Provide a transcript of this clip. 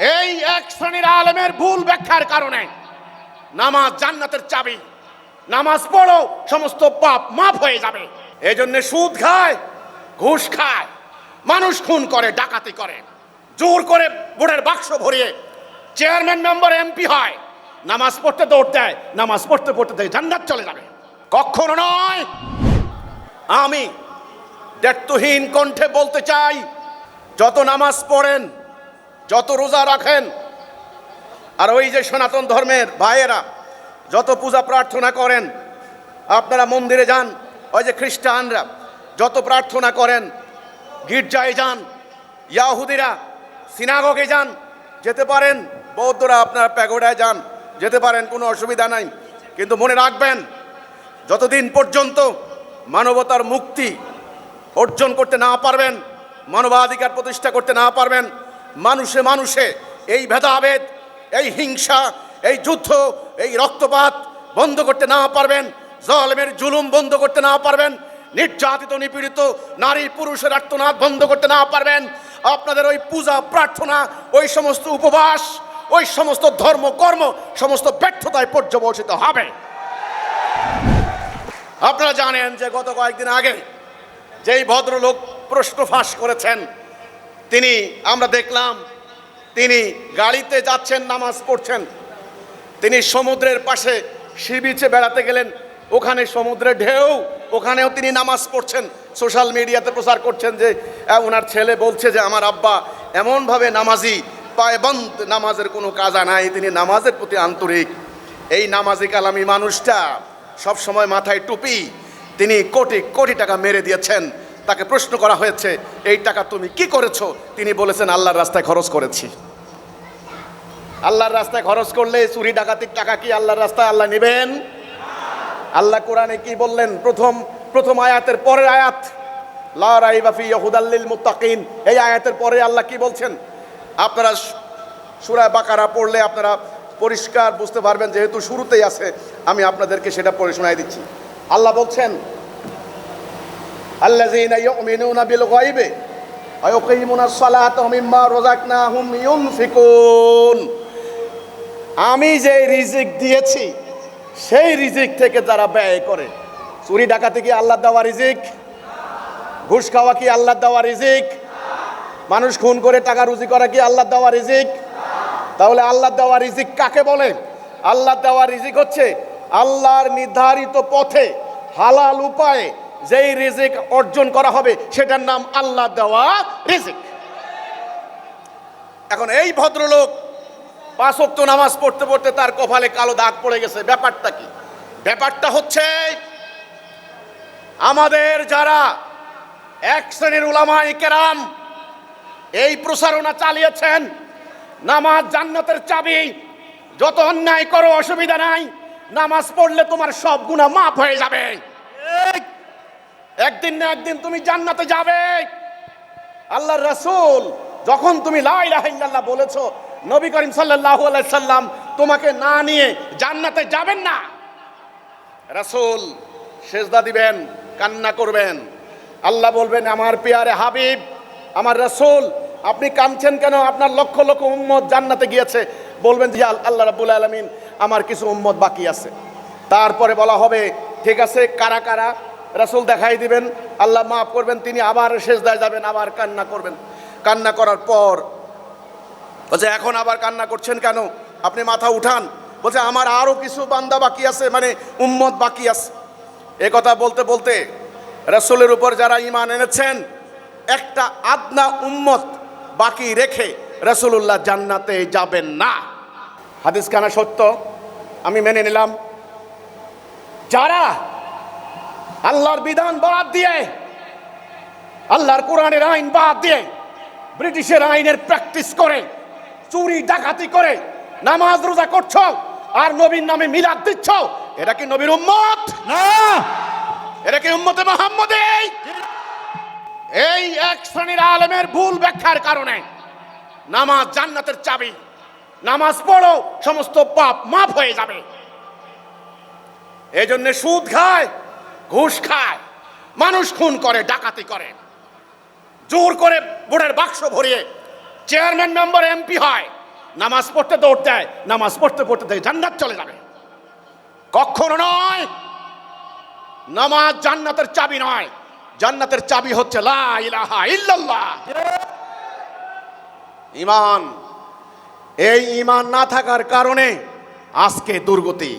এই এক শ্রেণির আলেমের ভুল ব্যাখ্যার কারণে নামাজ জান্নাতের চাবি, নামাজ পড়ো, সমস্ত পাপ মাফ হয়ে যাবে। এই জন্য সুদ খায়, ঘুষ খায়, মানুষ খুন করে, ডাকাতি করে। জোর করে বোর্ডের বাক্স ভরিয়ে চেয়ারম্যান মেম্বার, এমপি হয়, নামাজ পড়তে দৌড় দেয়, নামাজ পড়তে পড়তে দেয়, জান্নাত চলে যাবে। কখনো নয়, আমি দায়িত্বহীন কণ্ঠে বলতে চাই, যত নামাজ পড়েন যত রোজা রাখেন, আর ওই যে সনাতন ধর্মের ভাইয়েরা যত পূজা প্রার্থনা করেন, আপনারা মন্দিরে যান, ওই যে খ্রিস্টানরা যত প্রার্থনা করেন, গির্জায় যান, ইয়াহুদিরা সিনাগগে যান, যেতে পারেন, বৌদ্ধরা আপনারা প্যাগোডায় যান, যেতে পারেন, কোনো অসুবিধা নাই। কিন্তু মনে রাখবেন, যতদিন পর্যন্ত মানবতার মুক্তি অর্জন করতে না পারবেন, মানবাধিকার প্রতিষ্ঠা করতে না পারবেন মানুষে মানুষে, এই ভেদাভেদ, এই হিংসা, এই যুদ্ধ, এই রক্তপাত বন্ধ করতে না পারবেন জলমের জুলুম বন্ধ করতে না পারবেন, নির্যাতিত, নিপীড়িত নারী, পুরুষের আর্তনাদ বন্ধ করতে না পারবেন। আপনাদের ওই পূজা, প্রার্থনা, ওই সমস্ত উপবাস, ওই সমস্ত ধর্ম, কর্ম, সমস্ত ব্যর্থতায় পর্যবসিত হবে। আপনারা জানেন যে গত কয়েকদিন আগে যেই ভদ্রলোক প্রশ্ন ফাঁস করেছেন তিনি, আমরা দেখলাম, তিনি গাড়িতে যাচ্ছেন, নামাজ পড়ছেন। তিনি সমুদ্রের পাশে সি বিচে বেড়াতে গেলেন। ওখানে সমুদ্রের ঢেউ, ওখানেও তিনি নামাজ পড়ছেন। সোশ্যাল মিডিয়াতে প্রচার করছেন যে ওনার ছেলে বলছে যে, আমার আব্বা এমনভাবে নামাজি পায়বন্ত নামাজের কোনো কাজা নাই। তিনি নামাজের প্রতি আন্তরিক। এই নামাজি কালামি মানুষটা সব সময় মাথায় টুপি। তিনি কোটি কোটি টাকা মেরে দিয়েছেন। তাকে প্রশ্ন করা হয়েছে, এই টাকা তুমি কি করেছ? তিনি বলেছেন, আল্লাহর রাস্তায় খরচ করেছি। আল্লাহর রাস্তায় খরচ করলে চুরি ডাকাতির টাকা কি আল্লাহর রাস্তায় আল্লাহ নেবেন? আল্লাহ কোরআনে কি বললেন? প্রথম প্রথম আয়াতের পরের আয়াত, লা রাইবা ফি হুদাল্লিল মুত্তাকিন। এই আয়াতের পরে আল্লাহ কি বলছেন? আপনারা সূরা বাকারা পড়লে আপনারা পরিষ্কার বুঝতে পারবেন, যেহেতু শুরুতেই আছে, আমি আপনাদেরকে সেটা পড়ে শোনাই দিচ্ছি। আল্লাহ বলছেন আল্লাযীনা ইউমিনুনা বিল গায়বে ওয়া ইউকিমুনাস সালাতা মিম্মা আমি যে রিজিক দিয়েছি, সেই রিজিক থেকে তারা ব্যয় করে। চুরি ডাকাতি কি আল্লাহ দেওয়া রিজিক? ঘুষ খাওয়া কি আল্লাহ দেওয়া রিজিক? মানুষ খুন করে টাকা রুজি করা কি আল্লাহ দেওয়া রিজিক? তাহলে আল্লাহ দেওয়া রিজিক কাকে বলে? আল্লাহ দেওয়া রিজিক হচ্ছে আল্লাহর নির্ধারিত পথে হালাল উপায়ে যেই রিজিক অর্জন করা হবে, সেটার নাম আল্লাহ দেওয়া রিজিক। এখন এই ভদ্রলোক পাঁচ নামাজ পড়তে পড়তে তার কপালে কালো দাগ পড়ে গেছে। ব্যাপারটা কি? ব্যাপারটা হচ্ছে, আমাদের যারা এক শ্রেণির উলামাই কেরাম এই প্রসারণা চালিয়েছেন, নামাজ জান্নাতের চাবি, যত অন্যায় করো, অসুবিধা নাই, নামাজ পড়লে তোমার সব গুণা মাফ হয়ে যাবে। একদিন না একদিন তুমি জান্নাতে যাবে। আল্লাহ রাসূল যখন তুমি লা ইলাহা ইল্লাল্লাহ বলেছ, নবী করিম আলাইহি সাল্লাম তোমাকে না নিয়ে জান্নাতে যাবেন না। রাসূল সেজদা দিবেন, কান্না করবেন। আল্লাহ বলবেন, আমার পেয়ারে হাবিব, আমার রাসূল, আপনি কাঁদছেন কেন? আপনার লক্ষ লক্ষ উম্মত জান্নাতে গিয়েছে। বলবেন যে আল্লাহ রাব্বুল আলামিন, আমার কিছু উম্মত বাকি আছে। তারপরে বলা হবে, ঠিক আছে, কারা কারা? রাসূল দেখাই দিবেন, আল্লাহ মাফ করবেন, তিনি আবার সেজদায় যাবেন, আবার কান্না করবেন। কান্না করার পর বলছে, এখন আবার কান্না করছেন কেন? আপনি মাথা উঠান। বলছে, আমার আরও কিছু বান্দা বাকি আছে মানে উম্মত বাকি আছে। এ কথা বলতে বলতে রসুলের উপর যারা ইমান এনেছেন, একটা আদনা উম্মত বাকি রেখে রসুল্লাহ জান্নাতে যাবেন না। হাদিস খানা সত্য, আমি মেনে নিলাম। যারা আল্লাহর বিধান বাদ দিয়ে আল্লাহর কোরআনের আইন বাদ দিয়ে ব্রিটিশের আইনের প্র্যাকটিস করে চুরি ডাকাতি করে নামাজ রোজা করছ আর নবীর নামে মিলাদ দিচ্ছ এটা কি নবীর উম্মত? না। এটা কি উম্মতে মোহাম্মদ এই? এক শ্রেণির আলেমের ভুল ব্যাখ্যার কারণে নামাজ জান্নাতের চাবি নামাজ পড়ো সমস্ত পাপ মাফ হয়ে যাবে। এই জন্য সুদ খায় ঘুষ খায়, মানুষ খুন করে, ডাকাতি করে। জোর করে বোর্ডের বাক্স ভরিয়ে চেয়ারম্যান মেম্বার, এমপি হয়, নামাজ পড়তে দৌড় দেয়, নামাজ পড়তে পড়তে দেয়, জান্নাত চলে যাবে। কখনো নয়, নামাজ জান্নাতের চাবি নয়, জান্নাতের চাবি হচ্ছে ইমান, এই ইমান না থাকার কারণে আজকে দুর্গতি।